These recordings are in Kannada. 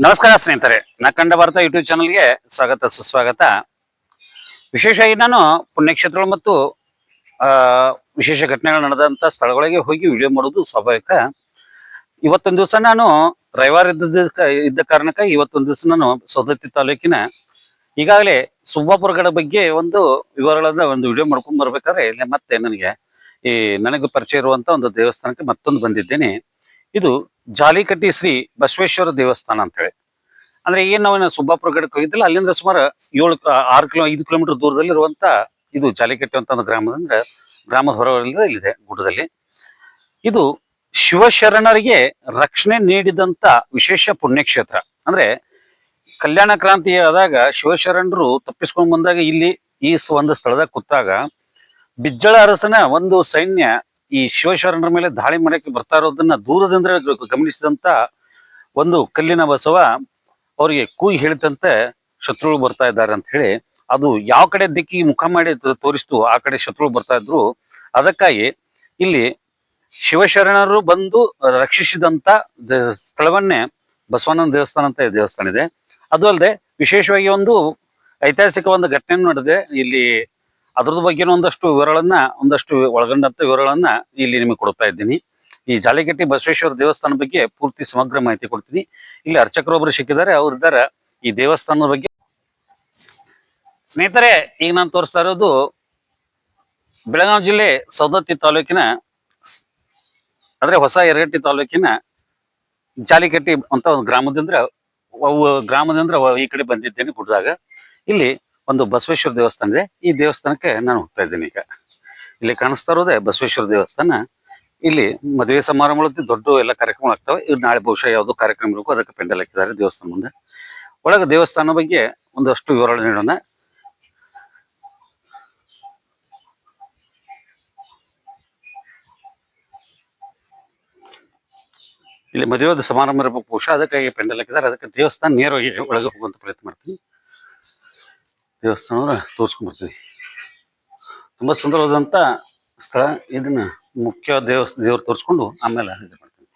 ನಮಸ್ಕಾರ ಸ್ನೇಹಿತರೆ ನಕ್ಕಂಡ ಭಾರತ ಯೂಟ್ಯೂಬ್ ಚಾನಲ್ಗೆ ಸ್ವಾಗತ ಸುಸ್ವಾಗತ. ವಿಶೇಷವಾಗಿ ನಾನು ಪುಣ್ಯಕ್ಷೇತ್ರಗಳು ಮತ್ತು ಆ, ವಿಶೇಷ ಘಟನೆಗಳು ನಡೆದಂತ ಸ್ಥಳಗಳಿಗೆ ಹೋಗಿ ವಿಡಿಯೋ ಮಾಡೋದು ಸ್ವಾಭಾವಿಕ. ಇವತ್ತೊಂದು ದಿವಸ ನಾನು ರವಿವಾರ ಇದ್ದ ಇದ್ದ ಕಾರಣಕ್ಕೆ ಇವತ್ತೊಂದು ದಿವಸ ನಾನು ಸೌದತ್ತಿ ತಾಲೂಕಿನ ಈಗಾಗಲೇ ಸುಬ್ಬಾಪುರಗಡ ಬಗ್ಗೆ ಒಂದು ವಿವರಗಳನ್ನ ಒಂದು ವಿಡಿಯೋ ಮಾಡ್ಕೊಂಡ್ ಬರ್ಬೇಕಾದ್ರೆ ಇಲ್ಲಿ ಮತ್ತೆ ನನಗೆ ಈ ನನಗೆ ಪರಿಚಯ ಇರುವಂತ ಒಂದು ದೇವಸ್ಥಾನಕ್ಕೆ ಮತ್ತೊಂದು ಬಂದಿದ್ದೇನೆ. ಇದು ಜಾಲಿಕಟ್ಟಿ ಶ್ರೀ ಬಸವೇಶ್ವರ ದೇವಸ್ಥಾನ ಅಂತ ಹೇಳಿ ಅಂದ್ರೆ ಏನ್ ನಾವು ಸುಬ್ಬಾಪುರ ಗಡಕ್ಕೆ ಹೋಗಿದ್ದಿಲ್ಲ ಅಲ್ಲಿಂದ ಸುಮಾರು ಏಳು ಆರು ಕಿಲೋ, ಐದು ಕಿಲೋಮೀಟರ್ ದೂರದಲ್ಲಿ ಇರುವಂತ ಇದು ಜಾಲಿಕಟ್ಟಿ ಅಂತ ಒಂದು ಗ್ರಾಮ, ಅಂದ್ರೆ ಗ್ರಾಮದ ಹೊರವಲಯದಲ್ಲಿ ಇಲ್ಲಿದೆ ಗುಡ್ಡದಲ್ಲಿ. ಇದು ಶಿವಶರಣರಿಗೆ ರಕ್ಷಣೆ ನೀಡಿದಂತ ವಿಶೇಷ ಪುಣ್ಯಕ್ಷೇತ್ರ. ಅಂದ್ರೆ ಕಲ್ಯಾಣ ಕ್ರಾಂತಿ ಆದಾಗ ಶಿವಶರಣರು ತಪ್ಪಿಸ್ಕೊಂಡ್ ಬಂದಾಗ ಇಲ್ಲಿ ಈ ಒಂದು ಸ್ಥಳದಾಗ ಕೂತಾಗ ಬಿಜ್ಜಳ ಅರಸನ ಒಂದು ಸೈನ್ಯ ಈ ಶಿವಶರಣರ ಮೇಲೆ ದಾಳಿ ಮಾಡಕ್ಕೆ ಬರ್ತಾ ಇರೋದನ್ನ ದೂರದಿಂದ ಗಮನಿಸಿದಂತ ಒಂದು ಕಲ್ಲಿನ ಬಸವ ಅವರಿಗೆ ಕೂಗಿ ಹೇಳಿದಂತೆ ಶತ್ರುಗಳು ಬರ್ತಾ ಇದ್ದಾರೆ ಅಂತ ಹೇಳಿ, ಅದು ಯಾವ ಕಡೆ ದಿಕ್ಕಿ ಮುಖ ಮಾಡಿ ತೋರಿಸ್ತು ಆ ಕಡೆ ಶತ್ರುಗಳು ಬರ್ತಾ ಇದ್ರು, ಅದಕ್ಕಾಗಿ ಇಲ್ಲಿ ಶಿವಶರಣರು ಬಂದು ರಕ್ಷಿಸಿದಂತ ಸ್ಥಳವನ್ನೇ ಬಸವಣ್ಣನ ದೇವಸ್ಥಾನ ಅಂತ ದೇವಸ್ಥಾನ ಇದೆ. ಅದು ಅಲ್ಲದೆ ವಿಶೇಷವಾಗಿ ಒಂದು ಐತಿಹಾಸಿಕ ಒಂದು ಘಟನೆ ನಡೆದಿದೆ. ಇಲ್ಲಿ ಅದ್ರದ್ದು ಬಗ್ಗೆ ಒಂದಷ್ಟು ವಿವರಗಳನ್ನ, ಒಂದಷ್ಟು ಒಳಗೊಂಡಂತ ವಿವರಗಳನ್ನ ಇಲ್ಲಿ ನಿಮಗೆ ಕೊಡ್ತಾ ಇದ್ದೀನಿ. ಈ ಜಾಲಿಗಟ್ಟಿ ಬಸವೇಶ್ವರ ದೇವಸ್ಥಾನ ಬಗ್ಗೆ ಪೂರ್ತಿ ಸಮಗ್ರ ಮಾಹಿತಿ ಕೊಡ್ತೀನಿ. ಇಲ್ಲಿ ಅರ್ಚಕರೊಬ್ರು ಸಿಕ್ಕಿದ್ದಾರೆ, ಅವ್ರು ಇದ್ದಾರೆ. ಈ ದೇವಸ್ಥಾನದ ಬಗ್ಗೆ ಸ್ನೇಹಿತರೆ, ಈಗ ನಾನು ತೋರಿಸ್ತಾ ಇರೋದು ಬೆಳಗಾವಿ ಜಿಲ್ಲೆ ಸೌದತ್ತಿ ತಾಲೂಕಿನ ಅಂದ್ರೆ ಹೊಸ ಎರಗಟ್ಟಿ ತಾಲೂಕಿನ ಜಾಲಿಕಟ್ಟಿ ಅಂತ ಒಂದು ಗ್ರಾಮದಿಂದ ಗ್ರಾಮದಿಂದ ಈ ಕಡೆ ಬಂದಿದ್ದೇನೆ ಗುಡ್ಡದಾಗ. ಇಲ್ಲಿ ಒಂದು ಬಸವೇಶ್ವರ ದೇವಸ್ಥಾನ ಇದೆ. ಈ ದೇವಸ್ಥಾನಕ್ಕೆ ನಾನು ಹೋಗ್ತಾ ಇದ್ದೀನಿ ಈಗ. ಇಲ್ಲಿ ಕಾಣಿಸ್ತಾ ಇರೋದೇ ಬಸವೇಶ್ವರ ದೇವಸ್ಥಾನ. ಇಲ್ಲಿ ಮದುವೆ ಸಮಾರಂಭಗಳು ದೊಡ್ಡ ಎಲ್ಲ ಕಾರ್ಯಕ್ರಮ ಆಗ್ತವೆ. ಇವ್ರು ನಾಳೆ ಬಹುಶಃ ಯಾವುದೋ ಕಾರ್ಯಕ್ರಮ ಇರಬೇಕು, ಅದಕ್ಕೆ ಪೆಂಡಲ್ ಹಾಕಿದ್ದಾರೆ ದೇವಸ್ಥಾನ ಮುಂದೆ. ಒಳಗೆ ದೇವಸ್ಥಾನ ಬಗ್ಗೆ ಒಂದಷ್ಟು ವಿವರಣೆ ನೀಡೋಣ. ಇಲ್ಲಿ ಮದುವೆ ಸಮಾರಂಭ ಇರಬೇಕು ಬಹುಶಃ, ಅದಕ್ಕಾಗಿ ಪೆಂಡಲ್ ಹಾಕಿದ್ದಾರೆ. ಅದಕ್ಕೆ ದೇವಸ್ಥಾನ ನೇರವಾಗಿ ಒಳಗೆ ಹೋಗುವಂತ ಪ್ರಯತ್ನ ಮಾಡ್ತೀನಿ. ದೇವಸ್ಥಾನ ತೋರಿಸ್ಕೊಂಡ್ಬರ್ತೀವಿ ತುಂಬ ಸುಂದರವಾದಂತ ಸ್ಥಳ. ಇದನ್ನ ಮುಖ್ಯ ದೇವ ದೇವ್ರು ತೋರಿಸ್ಕೊಂಡು ಆಮೇಲೆ ಇದು ಮಾಡ್ತೀನಿ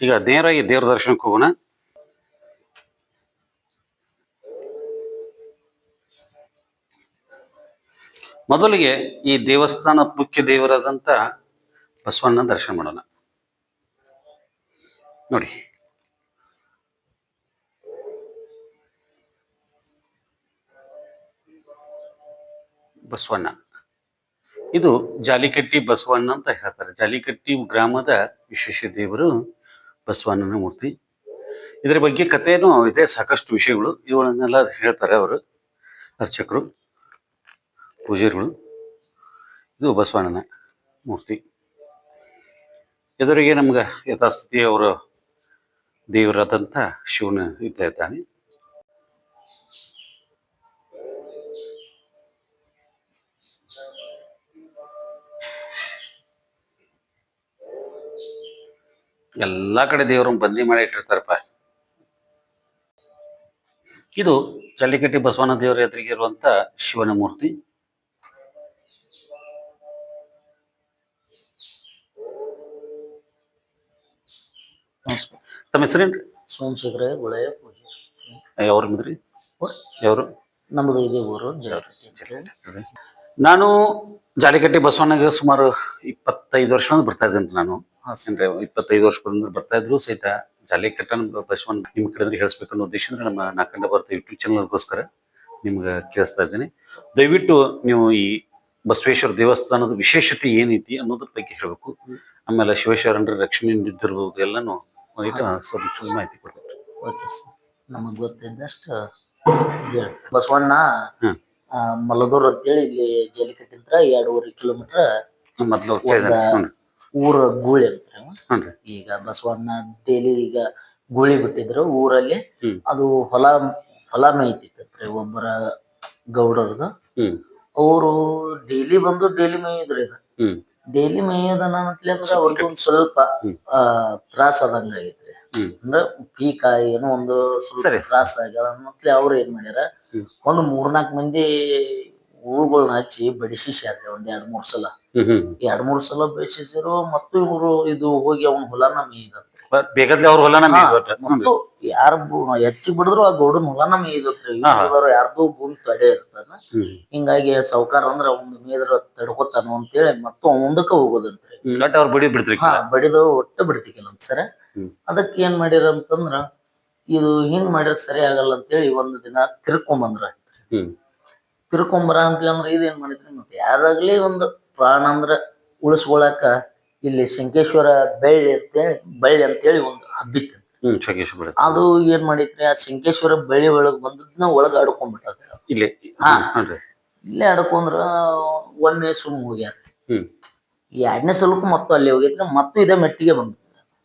ಈಗ ನೇರವಾಗಿ ದೇವ್ರ ದರ್ಶನಕ್ಕೆ ಹೋಗೋಣ. ಮೊದಲಿಗೆ ಈ ದೇವಸ್ಥಾನ ಮುಖ್ಯ ದೇವರಾದಂತ ಬಸವಣ್ಣ ದರ್ಶನ ಮಾಡೋಣ. ನೋಡಿ. ಬಸವಣ್ಣ. ಇದು ಜಾಲಿಕಟ್ಟಿ ಬಸವಣ್ಣ ಅಂತ ಹೇಳ್ತಾರೆ. ಜಾಲಿಕಟ್ಟಿ ಗ್ರಾಮದ ವಿಶೇಷ ದೇವರು ಬಸವಣ್ಣನ ಮೂರ್ತಿ. ಇದರ ಬಗ್ಗೆ ಕಥೆನೂ ಇದೆ, ಸಾಕಷ್ಟು ವಿಷಯಗಳು. ಇವುಗಳನ್ನೆಲ್ಲ ಹೇಳ್ತಾರೆ ಅವರು, ಅರ್ಚಕರು, ಪೂಜಾರಿಗಳು. ಇದು ಬಸವಣ್ಣನ ಮೂರ್ತಿ. ಎದುರಿಗೆ ನಮ್ಗೆ ಯಥಾಸ್ಥಿತಿ ಅವರು ದೇವರಾದಂಥ ಶಿವನ ಇದ್ದೇ ಇದ್ದಾನೆ. ಎಲ್ಲ ಕಡೆ ದೇವರನ್ನು ಬಂದಿ ಮಾಡಿ ಇಟ್ಟಿರ್ತಾರಪ್ಪ. ಇದು ಜಲ್ಲಿಕಟ್ಟಿ ಬಸವನ ದೇವರ ಎದುರಿಗೆ ಇರುವಂತ ಶಿವನ ಮೂರ್ತಿ. ನಮಸ್ಕಾರ. ತಮ್ಮ ಹೆಸರೇನ್ರಿ ಸೋಮಶೇಖರ ಗುಳೆಯ ಪೂಜೆ. ಯಾವ್ರ ಮಿದ್ರಿ ಯಾವ್ರು? ನಮ್ದು ಇದೇ ಊರು ನಾನು ಜಾಲಿಕಟ್ಟಿ ಬಸವಣ್ಣಗೆ ಸುಮಾರು ಇಪ್ಪತ್ತೈದು ವರ್ಷ ಬರ್ತಾ ಇದ್ದೇನೆ ನಾನು. ಇಪ್ಪತ್ತೈದು ಇಪ್ಪತ್ತೈದು ವರ್ಷದಿಂದ ಬರ್ತಾ ಇದ್ರು ಸಹಿತ ಜಾಲಿಕಟ್ಟನ ಬಸವಣ್ಣ ನಿಮ್ ಕಡೆ ಹೇಳಿಸ್ಬೇಕು ಅನ್ನೋ ಉದ್ದೇಶದಿಂದ ನಮ್ಮ ನಾಕಂಡ ಬರ್ತ ಯೂಟ್ಯೂಬ್ ಚಾನಲ್ಗೋಸ್ಕರ ನಿಮ್ಗೆ ಕೇಳಿಸ್ತಾ ಇದ್ದೀನಿ. ದಯವಿಟ್ಟು ನೀವು ಈ ಬಸವೇಶ್ವರ ದೇವಸ್ಥಾನದ ವಿಶೇಷತೆ ಏನೈತಿ ಅನ್ನೋದ್ರ ಬಗ್ಗೆ ಹೇಳಬೇಕು. ಆಮೇಲೆ ಶಿವಶರಣರ ರಕ್ಷಣೆ ಇದ್ದಿರಬಹುದು ಎಲ್ಲಾನು ಒಂದಿಟ್ಟು ಸ್ವಲ್ಪ ಚೂರು ಮಾಹಿತಿ ಓಕೆ ಸರ್. ನಮಗೆ ಗೊತ್ತಿದ್ದಷ್ಟು ಹೇಳಿ ಬಸವಣ್ಣ ಹ್ಮ್. ಆ, ಮಲದೂರ್ ಅಂತೇಳಿ ಇಲ್ಲಿ ಜಲಿಕಟ್ಟಿಂತ್ರ ಎರಡೂವರೆ ಕಿಲೋಮೀಟರ್ ಮೊದ್ಲು ಕೇಳಿದೆ ಹ್ಞೂ ಊರ ಗೂಳಿ ಅಂತ ಹ್ಞೂ ರೀ. ಈಗ ಬಸವಣ್ಣ ಡೈಲಿ ಈಗ ಗೂಳಿ ಬಿಟ್ಟಿದ್ರು ಊರಲ್ಲಿ. ಹ್ಮ್. ಅದು ಹೊಲ ಹೊಲ ಮೇಯ್ತಿತ್ತಂತ್ರಿ ಒಬ್ಬರ ಗೌಡರದು. ಅವ್ರು ಅವರು ಡೈಲಿ ಬಂದು ಡೈಲಿ ಮೇಯಿದ್ರು ಈಗ ಡೈಲಿ ಮೇಯೋದನ್ನ ಅಂದ್ರೆ ಅವ್ರಿಗೆ ಒಂದ್ ಸ್ವಲ್ಪ ಆ ತ್ರಾಸ ಆದಂಗ ಆಗೈತ್ರಿ. ಹ್ಮ್. ಅಂದ್ರ ಪೀಕ ಏನೋ ಒಂದು ಸ್ವಲ್ಪ ಸರಿ. ತ್ರಾಸ ಆಗ್ಯಾವ ಮತ್ತೆ ಅವ್ರು ಏನ್ ಮಾಡ್ಯಾರ ಒಂದ್ ಮೂರ್ ನಾಕ್ ಮಂದಿ ಹೂಗಳನ್ನ ಹಚ್ಚಿ ಬಡಿಸಿಸ್ಯಾರ್ರಿ ಒಂದ್ ಎರಡ್ ಮೂರ್ ಸಲ. ಹ್ಮ್ ಹ್ಮ್. ಎರಡ್ ಮೂರ್ ಸಲ ಬಡಿಸಿದ್ರು ಮತ್ತು ಇವ್ರು ಇದು ಹೋಗಿ ಅವ್ನ ಹೊಲನ ಮೇಯ್ದತ್ರಿ ಬೇಕಾದ್ಲೆ ಅವ್ರ ಹೊಲ ಮತ್ತು ಯಾರ ಹೆಚ್ಚಿಗೆ ಬಿಡಿದ್ರು ಆ ಗೌಡನ ಹೊಲ ನಮ್ ಹಾ. ಯಾರ್ದು ಭೂಮಿ ತಡೆ ಇರ್ತದ. ಹಿಂಗಾಗಿ ಸಾವ್ಕಾರ ಅಂದ್ರ ಅವ್ನ ಮೇದ್ರ ತಡ್ಕೋತಾನ ಅಂತೇಳಿ ಮತ್ತು ಮುಂದಕ್ಕ ಹೋಗೋದಂತ್ರಿ. ಒಟ್ಟು ಅವ್ರು ಬಿಡಿ ಬಿಡ್ತಿರ್ಕಿಲ್ಲ ಹಾ ಬಡಿದು ಒಟ್ಟ ಬಿಡ್ತಿಕಿಲ್ಲ ಸರ. ಅದಕ್ಕೆ ಏನ್ ಮಾಡ್ಯಾರ ಅಂತಂದ್ರ ಇದು ಹಿಂಗ್ ಮಾಡಿದ್ರೆ ಸರಿ ಆಗಲ್ಲ ಅಂತೇಳಿ ಒಂದ್ ದಿನ ತಿರ್ಕೊಂಬಂದ್ರ ತಿರ್ಕೊಂಬರ ಅಂತ ಅಂದ್ರೆ ಇದೇನ್ ಮಾಡಿದ್ರಿ ಮತ್ತೆ ಯಾರಾಗ್ಲಿ ಒಂದು ಪ್ರಾಣ ಅಂದ್ರ ಉಳಿಸ್ಕೊಳಕ ಇಲ್ಲಿ ಶಂಕೇಶ್ವರ ಬೆಳ್ಳಿ ಅಂತೇಳಿ ಬಳ್ಳಿ ಅಂತೇಳಿ ಒಂದು ಹಬ್ಬಿತ್ತು ಹ್ಮ್ ಅದು ಏನ್ ಮಾಡಿದ್ರಿ ಆ ಶಂಕೇಶ್ವರ ಬೆಳ್ಳಿ ಒಳಗ್ ಬಂದದ್ನ ಒಳಗ ಅಡ್ಕೊಂಡ್ಬಿಟ್ಟ ಇಲ್ಲಿ ಹಾ. ಹ್ಞೂ ಇಲ್ಲೇ ಆಡ್ಕೊಂಡ್ರ ಒಮ್ಮೆ ಸುಮ್ ಹೋಗ್ಯಾರ. ಹ್ಮ್. ಎರಡನೇ ಸಲಕ್ಕೂ ಮತ್ತೆ ಅಲ್ಲಿ ಹೋಗಿದ್ರೆ ಮತ್ತು ಇದೇ ಮೆಟ್ಟಿಗೆ ಬಂದ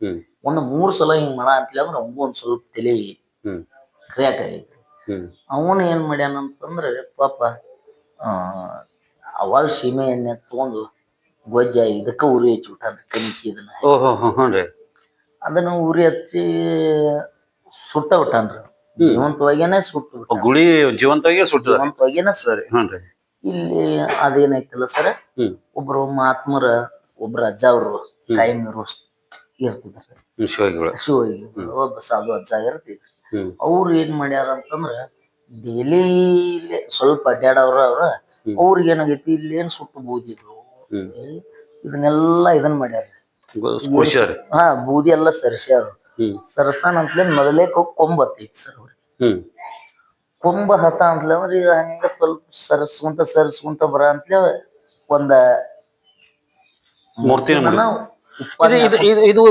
ಹ್ಮ್. ಒಂದು ಮೂರ್ ಸಲ ಹಿಂಗ್ ಮಾಡ ಅಂತಲಿ ಅಂದ್ರೆ ಅವಂಗೂ ಒಂದ್ ಸ್ವಲ್ಪ ತಲೆ ಹ್ಮ್. ಕ್ರಿಯಾಕ್ ಆಗೈತಿ ಹ್ಮ್. ಅವನು ಏನ್ ಮಾಡ್ಯಾನ ಅಂತಂದ್ರೆ ಪಾಪ ಆ ಅವಾಗ ಸೀಮೆ ಎಣ್ಣೆ ತಗೊಂಡು ಗೊಜ್ಜ ಇದಕ್ಕ ಉರಿ ಹಚ್ಚಿ ಬಿಟ್ಟಾನ ಕಣಿಕಿ ಇದನ್ನ. ಓಹೋ ಹ್ಞೂ ಹ್ಞೂ ರೀ. ಅದನ್ನ ಉರಿ ಹಚ್ಚಿ ಸುಟ್ಟ ಬಿಟ್ಟಾನ್ರಿ ಜೀವಂತವಾಗೇನೆ ಸುಟ್ಟು ಗುಳಿ ಜೀವಂತವಾಗಿ ಸುಟ್ಟದ ಜೀವಂತವಾಗೇನೆ ಸರಿ ಹ್ಞೂ ರೀ. ಇಲ್ಲಿ ಅದೇನೈತಲ್ಲ ಸರ್? ಹ್ಮ್. ಒಬ್ರು ಮಹಾತ್ಮರ ಒಬ್ರು ಅಜ್ಜ ಅವರು ಕಾಯಂ ಇರೋ ಇರ್ತಿದ್ರು. ಶಿವಗಿ ಒಬ್ಬ ಸಾಧು ಅಜ್ಜ ಇರ್ತಿದ್ರು. ಹ್ಮ್. ಅವ್ರು ಏನ್ ಮಾಡ್ಯಾರ ಅಂತಂದ್ರ ಡೈಲಿ ಇಲ್ಲೇ ಸ್ವಲ್ಪ ಅಡ್ಡಾಡವ್ರ ಅವ್ರ ಹ್ಮ್. ಅವ್ರಿಗೆ ಏನಾಗೈತಿ ಇಲ್ಲೇನ್ ಸುಟ್ಟು ಬೂದಿದ್ರು ಇದನ್ನೆಲ್ಲ ಇದನ್ ಮಾಡ್ಯಾರ ಹಾ ಬೂದಿ ಎಲ್ಲ ಸರಿಸ್ಯಾರ. ಸರಸನ್ ಅಂತಲೇ ಮೊದಲೇ ಕೊಂಬ ಹತ್ತೈತಿ ಸರ್ ಅವ್ರಿಗೆ. ಕೊಂಬ ಹತ ಅಂತಲೇ ಅಂದ್ರೆ ಈಗ ಹಂಗ ಸ್ವಲ್ಪ ಸರಸ್ಕೊಂತ ಸರಸ್ಕೊಂತ ಬರ ಅಂತಲೇ ಒಂದ ಮೂರ್ತಿ ಇದು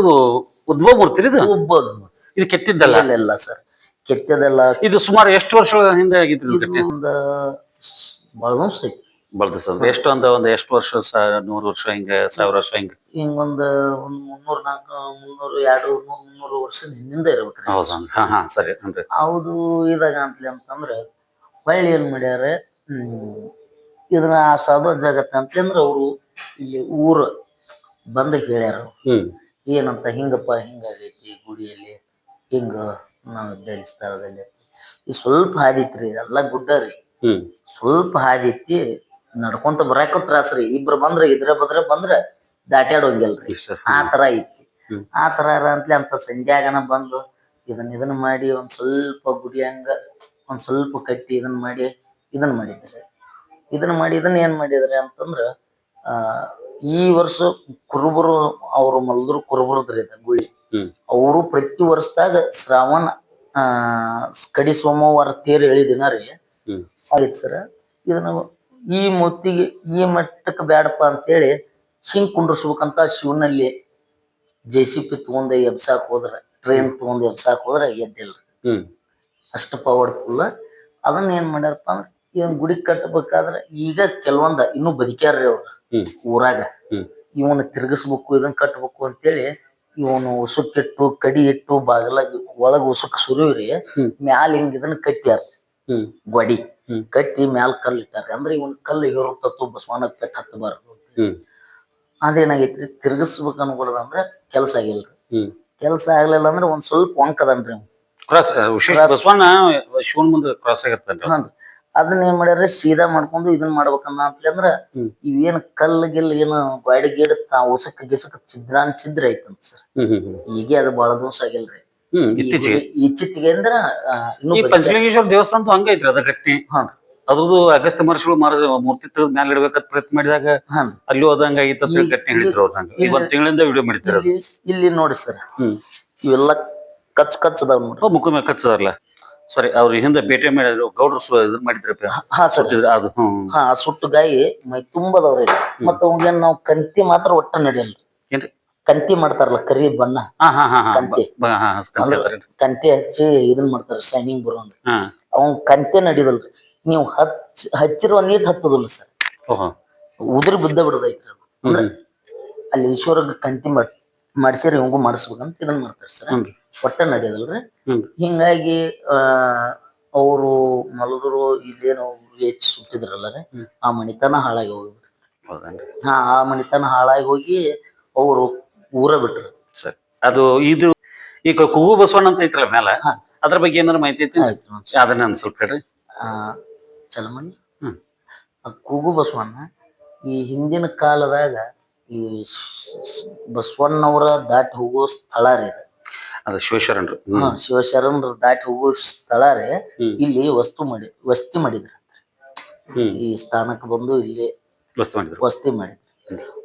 ಉದ್ಭವ ಮೂರ್ತಿ ಇದು? ಉದ್ಭವ ಇದು ಕೆತ್ತಿದ್ದಲ್ಲ? ಇಲ್ಲ ಸರ್. ಕೆತ್ತದೆಲ್ಲ ಇದು ಸುಮಾರು ಎಷ್ಟು ವರ್ಷಗಳ ಹಿಂದೆ ಆಗಿತ್ತು ಒಂದ್ ಬಹಳ ವರ್ಷ ಐತಿ ಬಳದ ಸರ್. ಎಷ್ಟು ಅಂತ ಒಂದು ಎಷ್ಟು ವರ್ಷ ನೂರು ವರ್ಷ ಹಿಂಗ ಸಾವಿರ ವರ್ಷ ಹಿಂಗೆ? ಹಿಂಗ ಒಂದ್ ಒಂದ್ ಮುನ್ನೂರ್ ನಾಲ್ಕು ಮುನ್ನೂರು ಎರಡು ನೂರ್ ಮುನ್ನೂರು ವರ್ಷ ಹಿಂದಿಂದ ಇರ್ಬೇಕ್ರಿ. ಹೌದಾ ಹಾ ಹಾ ಸರಿ ಅಂದ್ರೆ ಹೌದು ಇದಾಗ ಅಂತಲಿ ಅಂತಂದ್ರ ಹೊಳ್ಳಿ ಏನ್ ಮಾಡ್ಯಾರ ಹ್ಮ್ ಇದನ್ನ ಆ ಸಾಧು ಜಗತ್ತ ಅಂತಂದ್ರ ಅವರು ಇಲ್ಲಿ ಊರ ಬಂದ ಹೇಳ್ಯಾರ ಅವ್ರು. ಹ್ಮ್. ಏನಂತ ಹಿಂಗಪ್ಪ ಹಿಂಗಾಗೈತಿ ಗುಡಿಯಲ್ಲಿ ಹಿಂಗ ನಾವು ಇದ್ದಲ್ಲಿ ಸ್ಥಳದಲ್ಲಿ. ಈ ಸ್ವಲ್ಪ ಹಾದಿತ್ರಿ ಎಲ್ಲ ಗುಡ್ಡ ರೀ ಹ್ಮ್. ಸ್ವಲ್ಪ ಹಾದಿತ್ತಿ ನಡ್ಕೊಂತ ಬರಾಕ ತ್ರಾಸ್ರಿ ಇಬ್ರು ಬಂದ್ರ ಇದ್ರ ಬದ್ರ ಬಂದ್ರ ದಾಟ್ಯಾಡೋಂಗಿಲ್ರಿ. ಆ ತರ ಐತಿ. ಆ ತರ ಅಂತಲೇ ಅಂತ ಸಂಧ್ಯಾಗನ ಬಂದು ಇದನ್ನ ಇದನ್ನ ಮಾಡಿ ಒಂದ್ ಸ್ವಲ್ಪ ಗುಡಿ ಹಂಗ ಒಂದ್ ಸ್ವಲ್ಪ ಕಟ್ಟಿ ಇದನ್ನ ಮಾಡಿ ಇದನ್ನ ಮಾಡಿದ್ರಿ ಇದನ್ ಮಾಡಿ ಇದನ್ನ ಏನ್ ಮಾಡಿದ್ರೆ ಅಂತಂದ್ರ ಆ ಈ ವರ್ಷ ಕುರುಬರು ಅವ್ರು ಮಲ್ದ್ರು ಕುರುಬರದ್ರಿ ಗುಳಿ. ಅವರು ಪ್ರತಿ ವರ್ಷದಾಗ ಶ್ರಾವಣ ಆ ಕಡಿ ಸೋಮವಾರ ತೇರ್ ಹೇಳಿದಿನ ರೀ. ಆಯ್ತು ಸರ. ಇದನ್ನ ಈ ಮೊತ್ತಿಗೆ ಈ ಮಟ್ಟಕ್ಕೆ ಬ್ಯಾಡಪ್ಪ ಅಂತೇಳಿ ಹಿಂಗ್ ಕುಂಡ್ರಸ್ಬೇಕಂತ ಶಿವನಲ್ಲಿ ಜೆ ಸಿ ಪಿ ತಗೊಂಡ್ ಎಬ್ಸಾಕ್ ಹೋದ್ರ ಟ್ರೈನ್ ತಗೊಂಡ್ ಎಬ್ಸಾಕ್ ಹೋದ್ರ ಎದ್ದಿಲ್ರಿ ಹ್ಮ್. ಅಷ್ಟು ಪವರ್ಫುಲ್ ಅದನ್ನ ಏನ್ ಮಾಡ್ಯಾರಪ್ಪ ಅಂದ್ರೆ ಇವನ್ ಗುಡಿ ಕಟ್ಟಬೇಕಾದ್ರೆ ಈಗ ಕೆಲವೊಂದ ಇನ್ನೂ ಬದುಕ್ಯಾರ್ರಿ ಅವ್ರು ಹ್ಮ್. ಊರಾಗ. ಹ್ಮ್. ಇವನ್ನ ತಿರ್ಗಿಸ್ಬೇಕು ಇದನ್ನ ಕಟ್ಬೇಕು ಅಂತೇಳಿ ಇವನು ಉಸುಕಿಟ್ಟು ಕಡಿ ಇಟ್ಟು ಬಾಗಿಲಾಗಿ ಒಳಗ್ ಉಸುಕ್ ಸುರಿವ್ರಿ ಹ್ಮ್. ಮ್ಯಾಲ ಹಿಂಗ್ ಇದನ್ನ ಕಟ್ಟ್ಯಾರ ಹ್ಮ್. ಹ್ಮ್. ಕಟ್ಟಿ ಮ್ಯಾಲ ಕಲ್ಲು ಇಟ್ಟಾರ ಅಂದ್ರೆ ಇವನ್ ಕಲ್ಲು ಹೇರುತ್ತತ್ತು ಬಸವಣ್ಣ ಪೆಟ್ಟು ಹತ್ತಬಾರ್ದು. ಅದೇನಾಗೈತ್ರಿ? ತಿರ್ಗಿಸ್ಬೇಕು ಅನ್ಕೊಡದಂದ್ರ ಕೆಲಸ ಆಗಿಲ್ರಿ. ಕೆಲಸ ಆಗ್ಲಿಲ್ಲ ಅಂದ್ರೆ ಒಂದ್ ಸ್ವಲ್ಪ ಒಂಕದನ್ರಿ ಕ್ರಾಸ್. ಬಸವಣ್ಣ ಶಿವನ್ ಮುಂದೆ ಕ್ರಾಸ್ ಆಗತ್ತನ್ರಿ ಹ್ಞೂ ಅದನ್ನ ಏನ್ ಮಾಡ್ಯಾರ ಸೀದಾ ಮಾಡ್ಕೊಂಡು ಇದನ್ನ ಮಾಡ್ಬೇಕನ್ನ ಅಂತಂದ್ರ ಅಂದ್ರ ಏನ್ ಇವೇನ್ ಕಲ್ಲು ಗಿಲ್ ಏನು ಗಾಡಿ ಗಿಡ ಉಸಕ್ ಗಿಸಕ್ ಚಿದ್ರಾನ್ ಚಿದ್ರ ಐತಂತ ಸರ್. ಈಗ ಅದು ಬಹಳ ದಿವಸ ಆಗಿಲ್ರಿ. ಇತ್ತೀಚೆಗೆ. ಇತ್ತೀಚೆಗೆ ಅಂದ್ರ ಈ ಪಂಚಲಿಂಗೇಶ್ವರ ದೇವಸ್ಥಾನ ಹಂಗೈತ್ರಿ ಅದ ಗಟ್ಟಿ ಅದ್ರದ್ದು ಅಗಸ್ತ್ಯ ಮಹರ್ಷಿಗಳು ಮಾರ ಮೂರ್ತಿ ತೆಗೆದ್ ಮ್ಯಾಲ ಇಡ್ಬೇಕಂತ ಪ್ರಯತ್ನ ಮಾಡಿದಾಗ ಅಲ್ಲಿ ಹೋದಂಗ ಆಗಿತ್ತು ಗಟ್ಟಿ ಹೇಳಿದ್ರು ಅವ್ರ ನಂಗೆ ಈಗ ಒಂದ್ ತಿಂಗಳಿಂದ ವಿಡಿಯೋ ಮಾಡಿದ್ರು ಇಲ್ಲಿ ನೋಡಿ ಸರ್. ಇವೆಲ್ಲ ಕಚ್ ಕಚ್ ಅದಾವ ನೋಡ್ರಿ. ಓ, ಮುಖ ಮೇಲೆ ಕಚ್ಚದಲ್ಲ ಸಾರಿ ಅವ್ರ ಹಿಂದೆ ಭೇಟಿ ಮಾಡಿದ್ರು ಗೌಡ್ರ ಸು- ಇದನ್ ಮಾಡಿದ್ರಪ್ಪ ಹಾ ಸರ್. ಅದು ಹಾ ಸುಟ್ಟು ಗಾಯಿ ಮೈ ತುಂಬದವ್ರಿ. ಮತ್ತ ಅವಂಗೇನ್ ನಾವು ಕಂತಿ ಮಾತ್ರ ಒಟ್ಟ ನಡೆಯಲ್ಲ ಏನ್ರಿ? ಕಂತಿ ಮಾಡ್ತಾರಲ್ಲ ಕರಿ ಬಣ್ಣ. ಕಂತಿ. ಕಂತೆ. ಹಚ್ಚಿ ಇದನ್ ಮಾಡ್ತಾರ ಶೈನಿಂಗ್ ಬರೋ ಹಾ. ಅವ್ನ್ ಕಂತೆ ನಡಿದಲ್ರಿ. ನೀವು ಹಚ್ ಹಚ್ಚಿರುವ ನೀಟ್ ಹತ್ತದಲ್ಲ ಸರ್. ಉದುರು ಬಿದ್ದ ಬಿಡದೈತ್ರಿ ಅದು. ಅಲ್ಲಿ ಈಶ್ವರಗ್ ಕಂತಿ ಮಾಡಿ ಮಾಡಿಸಿರಿ ಇವಂಗು ಮಾಡಿಸ್ಬೇಕಂತ ಇದನ್ನ ಮಾಡ್ತಾರ ಸರ್. ಒಟ್ಟ ನಡೆಯದಲ್ರಿ. ಹಿಂಗಾಗಿ ಆ ಅವರು ಮಲಗರು ಇಲ್ಲೇನೋ ಹೆಚ್ಚು ಸುಟ್ಟಿದ್ರಲ್ಲ ರೀ. ಆ ಮಣಿತನ ಹಾಳಾಗಿ ಹೋಗ್ಬಿಟ್ರು ಹೌದೇನ್ರಿ? ಹಾ ಆ ಮಣಿತನ ಹಾಳಾಗಿ ಹೋಗಿ ಅವರು ಊರ ಬಿಟ್ರು. ಸರಿ ಅದು ಇದು ಈಗ ಕುಗು ಬಸವಣ್ಣ ಅಂತ ಐತ್ರಲ್ಲ ಮೇಲೆ ಹಾ. ಅದ್ರ ಬಗ್ಗೆ ಏನಾರ ಮಾಹಿತಿ ಐತಿ? ಆಯ್ತು. ಅದನ್ನ ಒಂದ್ ಸ್ವಲ್ಪ ಹೇಳ್ರಿ. ಆ ಚಲಮಣಿ ಹ್ಮ್. ಆ ಕೂಗು ಬಸವಣ್ಣ ಈ ಹಿಂದಿನ ಕಾಲದಾಗ ಈ ಶ- ಶ- ಬಸವಣ್ಣವರ ದಾಟಿ ಹೋಗೋ ಸ್ಥಳ ರೀ ಇದು. ಅದು ಶಿವಶರಣರು ಹಾ ಶಿವಶರಣರ ದಾಟಿ ಹೋಗೋ ಸ್ಥಳ ರೀ. ಹ್ಮ್. ಇಲ್ಲಿ ವಸ್ತು ಮಾಡಿ ವಸ್ತಿ ಮಾಡಿದ್ರು. ಹ್ಮ್. ಈ ಸ್ಥಾನಕ್ಕೆ ಬಂದು ಇಲ್ಲಿ ವಸ್ತು ಮಾಡಿದ್ರು. ವಸ್ತಿ ಮಾಡಿದ್ರು.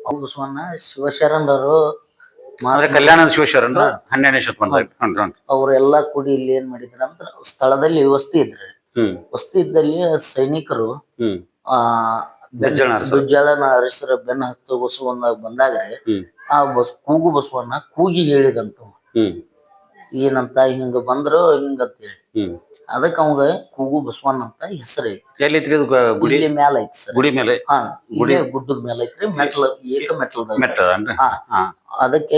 ಅವ್ರು ಬಸವಣ್ಣ ಶಿವಶರಣರು ಅಂದ್ರೆ ಕಲ್ಯಾಣ ಶಿವಶರಣರು ಹನ್ನೆರಡನೇ ಶತಮಾನ. ಅವರೆಲ್ಲ ಕೂಡಿ ಇಲ್ಲಿ ಏನ್ ಮಾಡಿದ್ರ ಅಂದ್ರ ಸ್ಥಳದಲ್ಲಿ ವಸ್ತಿ ಇದ್ರೆ. ವಸ್ತಿ ಇದ್ದಲ್ಲಿ ಸೈನಿಕರು ಆಜ್ಜಳನ ಆ ಬಿಜ್ಜಳನ ಅರಸರು. ಬೆನ್ನ ಹತ್ತು ಬಸವನ್ನ ಬಂದಾಗ್ರೆ ಹ್ಮ್. ಆ ಬಸ್ ಕೂಗು ಬಸವನ್ನ ಕೂಗಿ ಹೇಳಿದಂತ. ಏನಂತ ಹಿಂಗ ಬಂದ್ರು ಹಿಂಗಂತೇಳಿ. ಹ್ಮ್. ಅದಕ್ಕ ಅವಂಗ ಕೂಗು ಬಸವಣ್ಣ ಅಂತ ಹೆಸರು ಐತಿ. ಎಲ್ಲಿ ಐತ್ರಿ ಗ- ಗುಡಿ? ಇಲ್ಲಿ ಮ್ಯಾಲ ಐತಿ ಸರ್. ಗುಡಿ ಮೇಲೆ ಹಾ ಗುಡಿ- ಇಲ್ಲೇ ಗುಡ್ಡದ ಮೇಲೆ ಐತ್ರಿ ಮೆಟ್ಲ ಏಕ ಮೆಟ್ಲದ ಮೆಟ್ಟ ಅಂದ್ರೆ ಹಾ. ಹಾ. ಅದಕ್ಕೆ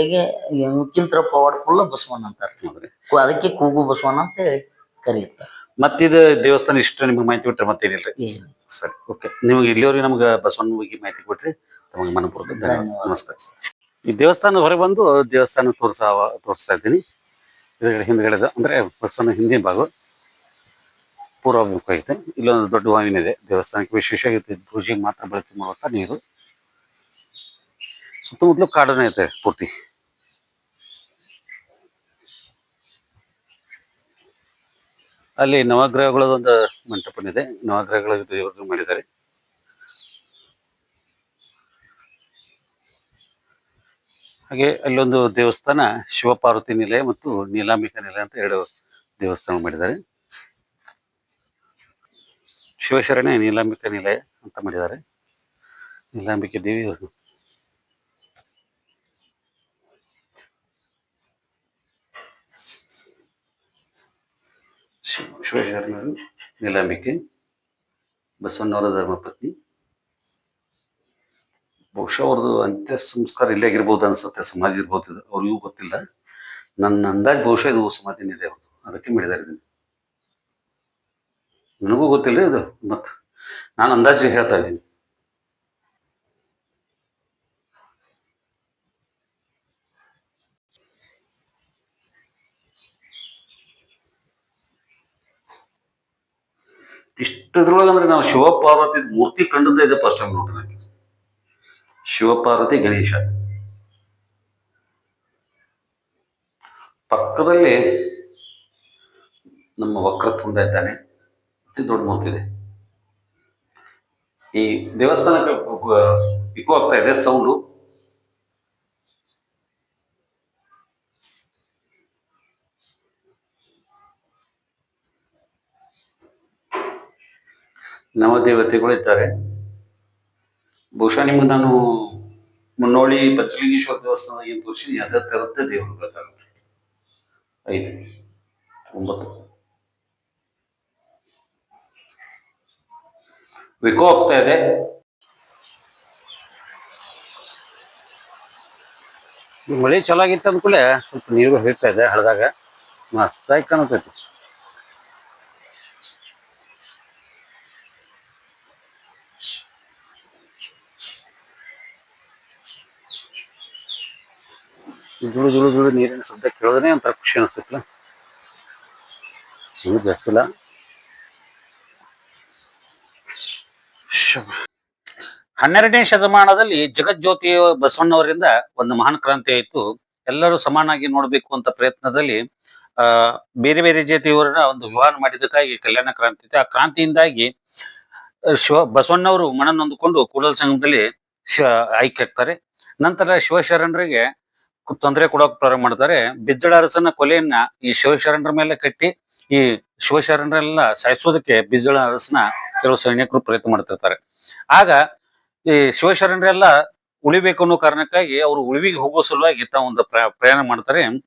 ಮುಕ್ಕಿಂತರ ಪವರ್ಫುಲ್ ಬಸವಣ್ಣ ಅಂತಾರ. ಹೌದ್ರಿ. ಅದಕ್ಕೆ ಕೂಗು ಬಸವಣ್ಣ ಅಂತ ಕರೀತಾರೆ. ಮತ್ತಿದ ದೇವಸ್ಥಾನ ಇಷ್ಟು ನಿಮ್ಗೆ ಮಾಹಿತಿ ಬಿಟ್ರೆ ಮತ್ತೇನಿಲ್ರಿ ಏನು ಸರಿ ಓಕೆ. ನೀವು ಇಲ್ಲಿವರೆಗೆ ನಮ್ಗೆ ಬಸವಣ್ಣ ಬಗ್ಗೆ ಮಾಹಿತಿ ಕೊಟ್ರಿ ತಮಗೆ ಮನಪೂರ್ವಕ ಧನ್ಯವಾದ. ಧನ್ಯವಾದ. ನಮಸ್ಕಾರ. ಈ ದೇವಸ್ಥಾನ ಹೊರಗೆ ಬಂದು ದೇವಸ್ಥಾನ ತೋರ್ಸ ತೋರಿಸ್ತಾ ಇದ್ದೀನಿ. ಇದರ ಹಿಂದ್ಗಡೆ ಅಂದ್ರೆ ಬಸ್ಸನ್ನು ಹಿಂದಿನ ಭಾಗ ಪೂರ್ವಾಭಿಮುಖ ಐತೆ. ಇಲ್ಲೊಂದು ದೊಡ್ಡ ವಾಹಿನಿ ಇದೆ. ದೇವಸ್ಥಾನಕ್ಕೆ ವಿಶೇಷವಾಗಿ ಪೂಜೆಗೆ ಮಾತ್ರ ಬಳಕೆ ಮಾಡುವಂತ ನೀರು. ಸುತ್ತಮುತ್ತಲು ಕಾಡನೇ ಐತೆ ಪೂರ್ತಿ. ಅಲ್ಲಿ ನವಗ್ರಹಗಳದೊಂದು ಮಂಟಪನಿದೆ ನವಗ್ರಹಗಳ ದೇವರು ಮಾಡಿದ್ದಾರೆ. ಹಾಗೆ ಅಲ್ಲೊಂದು ದೇವಸ್ಥಾನ, ಶಿವಪಾರ್ವತಿ ನಿಲಯ ಮತ್ತು ನೀಲಾಂಬಿಕಾ ನಿಲಯ ಅಂತ ಎರಡು ದೇವಸ್ಥಾನ ಮಾಡಿದ್ದಾರೆ. ಶಿವಶರಣೆ, ನೀಲಾಂಬಿಕಾ ನಿಲಯ ಅಂತ ಮಾಡಿದ್ದಾರೆ. ನೀಲಾಂಬಿಕೆ ದೇವಿ ಅವರು. ಶಿವ- ಶಿವಶರಣರು, ನೀಲಾಂಬಿಕೆ, ಬಸವಣ್ಣವರ ಧರ್ಮಪತ್ನಿ. ಬಹುಶಃ ಅವ್ರದ್ದು ಅಂತ್ಯ ಸಂಸ್ಕಾರ ಇಲ್ಲೇ ಆಗಿರ್ಬೋದು ಅನ್ಸುತ್ತೆ, ಸಮಾಧಿ ಇರ್ಬೋದು. ಅವ್ರಿಗೂ ಗೊತ್ತಿಲ್ಲ ನನ್ನ ಅಂದಾಜ್ ಬಹುಶಃ ಇದು ಇದೆ ಅವ್ರದ್ದು, ಅದಕ್ಕೆ ಮಾಡಿದ್ದಾರೆ ಇದನ್ನು ನನಗೂ ಗೊತ್ತಿಲ್ಲ ಇದು ಮತ್ತೆ ನಾನು ಅಂದಾಜು ಹೇಳ್ತಾ ಇದ್ದೀನಿ ಇಷ್ಟದ್ರೊಳಗೆ ಅಂದ್ರೆ ನಾವು ಶಿವಪಾರ್ವತಿ ಮೂರ್ತಿ ಕಂಡದ್ದೇ ಇದೆ ಫಸ್ಟ್ ಟೈಮ್ ನೋಡ್ರಿ. ಶಿವಪಾರ್ವತಿ ಗಣೇಶ. ಪಕ್ಕದಲ್ಲಿ ನಮ್ಮ ವಕ್ರತುಂಡ ಇದ್ದಾನೆ. ಅತಿ ದೊಡ್ಡ ಮೂರ್ತಿ ಇದೆ. ಈ ದೇವಸ್ಥಾನಕ್ಕೆ ಇಕೋ ಆಗ್ತಾ ಇದೆ ಸೌಂಡು ನವದೇವತೆಗಳು ಇದ್ದಾರೆ. ಬಹುಶಃ ನಿಮ್ಗೆ ನಾನು ಮುನ್ನೋಳಿ ಪಂಚಲಿಂಗೇಶ್ವರ ದೇವಸ್ಥಾನ ಏನು ತೋರಿಸಿ ಅದೇ ಥರದ್ದೇ ದೇವರು ಬರ್ತಾರೆ ಐದು ಒಂಬತ್ತು. ವಿಕೋ ಹೋಗ್ತಾ ಇದೆ. ಮಳೆ ಚಲೋ ಆಗಿತ್ತು ಅಂದ್ಕೂಲೆ ಸ್ವಲ್ಪ ನೀರು ಹರಿತಾ ಇದೆ ಹಳದಾಗ ಮಸ್ತಾಗಿ ಕಾಣತೈತಿ ಜುಳು ಜುಳು ಜುಳು ನೀರಿನ ಶಬ್ದ ಕೇಳಿದ್ರೆ ಒಂಥರ ಖುಷಿ ಅನಿಸುತ್ತಲ್ಲ ನೀರು ಜಾಸ್ತಿ ಇಲ್ಲ ಶಬ. ಹನ್ನೆರಡನೇ ಶತಮಾನದಲ್ಲಿ ಜಗಜ್ಯೋತಿ ಬಸವಣ್ಣವರಿಂದ ಒಂದು ಮಹಾನ್ ಕ್ರಾಂತಿ ಆಯಿತು ಎಲ್ಲರೂ ಸಮಾನಾಗಿ ನೋಡಬೇಕು ಅಂತ ಪ್ರಯತ್ನದಲ್ಲಿ, ಆ, ಬೇರೆ ಬೇರೆ ಜಾತಿಯವರನ್ನ ಒಂದು ವಿವಾಹ ಮಾಡಿದ್ದಕ್ಕಾಗಿ ಕಲ್ಯಾಣ ಕ್ರಾಂತಿ. ಆ ಕ್ರಾಂತಿಯಿಂದಾಗಿ ಶಿವ, ಬಸವಣ್ಣವರು ಮನನೊಂದುಕೊಂಡು ಕೂಡಲ ಸಂಘದಲ್ಲಿ ಶ, ಆಯ್ಕೆ ಆಗ್ತಾರೆ ನಂತರ ಶಿವಶರಣರಿಗೆ ತೊಂದರೆ ಕೊಡೋಕ್ ಪ್ರಾರಂಭ ಮಾಡ್ತಾರೆ. ಬಿಜ್ಜಳ ಅರಸನ ಕೊಲೆಯನ್ನ ಈ ಶಿವಶರಣರ ಮೇಲೆ ಕಟ್ಟಿ, ಈ ಶಿವಶರಣರೆಲ್ಲ ಸಾಯಿಸೋದಕ್ಕೆ ಬಿಜ್ಜಳ ಅರಸನ ಕೆಲವು ಸೈನಿಕರು ಪ್ರಯತ್ನ ಮಾಡ್ತಿರ್ತಾರೆ. ಆಗ ಈ ಶಿವಶರಣರೆಲ್ಲ ಉಳಿಬೇಕು ಅನ್ನೋ ಕಾರಣಕ್ಕಾಗಿ ಅವರು ಉಳಿವಿಗೆ ಹೋಗೋ ಸಲುವಾಗಿ ತಾವು ಒಂದು ಪ್ರ- ಪ್ರಯಾಣ ಮಾಡ್ತಾರೆ.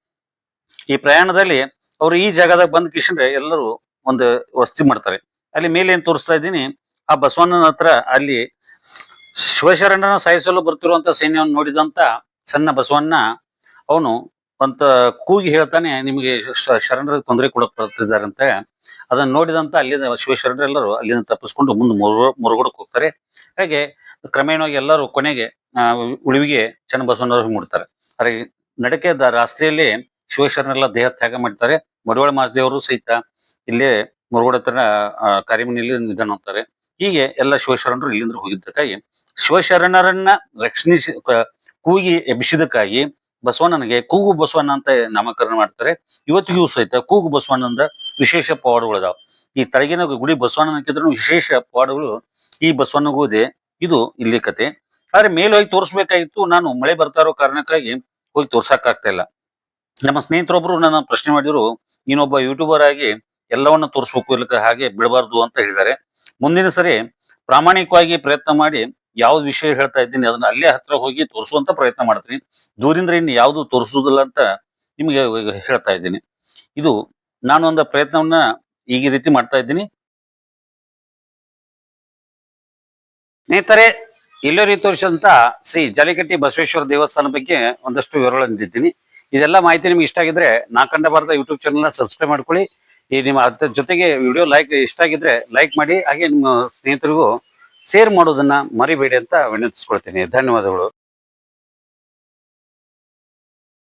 ಈ ಪ್ರಯಾಣದಲ್ಲಿ ಅವರು ಈ ಜಾಗದಾಗ ಬಂದ್ ಕಿಶನ್ರೆ ಎಲ್ಲರೂ ಒಂದು ವಸ್ತಿ ಮಾಡ್ತಾರೆ. ಅಲ್ಲಿ ಮೇಲೆ ಏನ್ ತೋರಿಸ್ತಾ ಇದ್ದೀನಿ, ಆ ಬಸವಣ್ಣನ ಹತ್ರ ಅಲ್ಲಿ ಶಿವಶರಣನ ಸಾಯಿಸಲು ಬರ್ತಿರುವಂತ ಸೈನ್ಯವನ್ನು ನೋಡಿದಂತ ಸಣ್ಣ ಬಸವಣ್ಣ ಅವನು ಅಂತ ಕೂಗಿ ಹೇಳ್ತಾನೆ, ನಿಮಗೆ ಶರಣರ ತೊಂದರೆ ಕೊಡಕ್ ಬರ್ತಿದ್ದಾರಂತೆ ಅದನ್ನ ನೋಡಿದಂತ ಅಲ್ಲಿಂದ ಶಿವಶರಣರೆಲ್ಲರೂ ಅಲ್ಲಿಂದ ತಪ್ಪಿಸ್ಕೊಂಡು ಮುಂದೆ ಮುರು, ಮುರುಗೋಡಕ್ಕೆ ಹೋಗ್ತಾರೆ. ಹಾಗೆ ಕ್ರಮೇಣವಾಗಿ ಎಲ್ಲರೂ ಕೊನೆಗೆ ಉಳಿವಿಗೆ ಚನ್ನಬಸವಣ್ಣವ್ರಿಗೆ ಮುಡ್ತಾರೆ ಅರೆ ನಡಕೆ ರಾಸ್ತೆಯಲ್ಲಿ ಶಿವಶರಣರೆಲ್ಲ ದೇಹ ತ್ಯಾಗ ಮಾಡ್ತಾರೆ. ಮಡಿವಾಳ ಮಾಸದೇವರು ಸಹಿತ ಇಲ್ಲೇ ಮುರುಗೋಡ ಹತ್ರ ಕಾರ್ಯಮನೆಯಲ್ಲಿ ನಿಧನ ಹೋಗ್ತಾರೆ ಹೀಗೆ ಎಲ್ಲ ಶಿವಶರಣರು ಇಲ್ಲಿಂದ ಹೋಗಿದ್ದಕ್ಕಾಗಿ ಶಿವಶರಣರನ್ನ ರಕ್ಷಣಿಸಿ ಕೂಗಿ ಎಬ್ಬಿಸಿದಕ್ಕಾಗಿ ಬಸವಣ್ಣನಿಗೆ ಕೂಗು ಬಸವಣ್ಣ ಅಂತ ನಾಮಕರಣ ಮಾಡ್ತಾರೆ. ಇವತ್ತಿಗೂ ಸಹಿತ ಕೂಗು ಬಸವಣ್ಣಂದ ವಿಶೇಷ ಪವಾಡಗಳಿದಾವ ಈ ತಳಗಿನ ಗುಡಿ ಬಸವಣ್ಣನಕ್ಕಿದ್ರು ವಿಶೇಷ ಪವಾಡಗಳು ಈ ಬಸವಣ್ಣಗೂ ಇದೆ. ಇದು ಇಲ್ಲಿ ಕತೆ. ಆದ್ರೆ ಮೇಲೆ ಹೋಗಿ ತೋರಿಸ್ಬೇಕಾಗಿತ್ತು. ನಾನು ಮಳೆ ಬರ್ತಾ ಇರೋ ಕಾರಣಕ್ಕಾಗಿ ಹೋಗಿ ತೋರ್ಸಕ್ ಆಗ್ತಾ ಇಲ್ಲ. ನಮ್ಮ ಸ್ನೇಹಿತರೊಬ್ರು ನನ್ನ ಪ್ರಶ್ನೆ ಮಾಡಿದ್ರು, ನೀನೊಬ್ಬ ಯೂಟ್ಯೂಬರ್ ಆಗಿ ಎಲ್ಲವನ್ನ ತೋರಿಸ್ಬೇಕು ಇಲ್ಲಕ ಹಾಗೆ ಬಿಡಬಾರ್ದು ಅಂತ ಹೇಳಿದ್ದಾರೆ. ಮುಂದಿನ ಸರಿ ಪ್ರಾಮಾಣಿಕವಾಗಿ ಪ್ರಯತ್ನ ಮಾಡಿ ಯಾವ್ದು ವಿಷಯ ಹೇಳ್ತಾ ಇದ್ದೀನಿ, ಅದನ್ನ ಅಲ್ಲೇ ಹತ್ರ ಹೋಗಿ ತೋರಿಸುವಂತ ಪ್ರಯತ್ನ ಮಾಡ್ತೀನಿ. ದೂರಿಂದ ಇನ್ನು ಯಾವುದು ತೋರಿಸುವುದಿಲ್ಲ ಅಂತ ನಿಮಗೆ ಹೇಳ್ತಾ ಇದ್ದೀನಿ. ಇದು ನಾನು ಒಂದು ಪ್ರಯತ್ನವನ್ನ ಈಗ ರೀತಿ ಮಾಡ್ತಾ ಇದ್ದೀನಿ. ಸ್ನೇಹಿತರೆ, ಎಲ್ಲರಿ ತೋರಿಸಿದಂತ ಶ್ರೀ ಜಲಿಕಟ್ಟಿ ಬಸವೇಶ್ವರ ದೇವಸ್ಥಾನ ಬಗ್ಗೆ ಒಂದಷ್ಟು ವಿವರಗಳನ್ನು ನೀಡಿದ್ದೀನಿ. ಇದೆಲ್ಲ ಮಾಹಿತಿ ನಿಮ್ಗೆ ಇಷ್ಟ ಆಗಿದ್ರೆ ನಾ ಕಂಡ ಭಾರತ ಯೂಟ್ಯೂಬ್ ಚಾನಲ್ನ ಸಬ್ಸ್ಕ್ರೈಬ್ ಮಾಡ್ಕೊಳ್ಳಿ. ಈ ನಿಮ್ಮ ಅದ್ರ ಜೊತೆಗೆ ವಿಡಿಯೋ ಲೈಕ್ ಇಷ್ಟ ಆಗಿದ್ರೆ ಲೈಕ್ ಮಾಡಿ. ಹಾಗೆ ನಿಮ್ಮ ಸ್ನೇಹಿತರಿಗೂ ಶೇರ್ ಮಾಡೋದನ್ನ ಮರಿಬೇಡಿ ಅಂತ ವಿನಂತಿಸ್ಕೊಳ್ತೀನಿ. ಧನ್ಯವಾದಗಳು.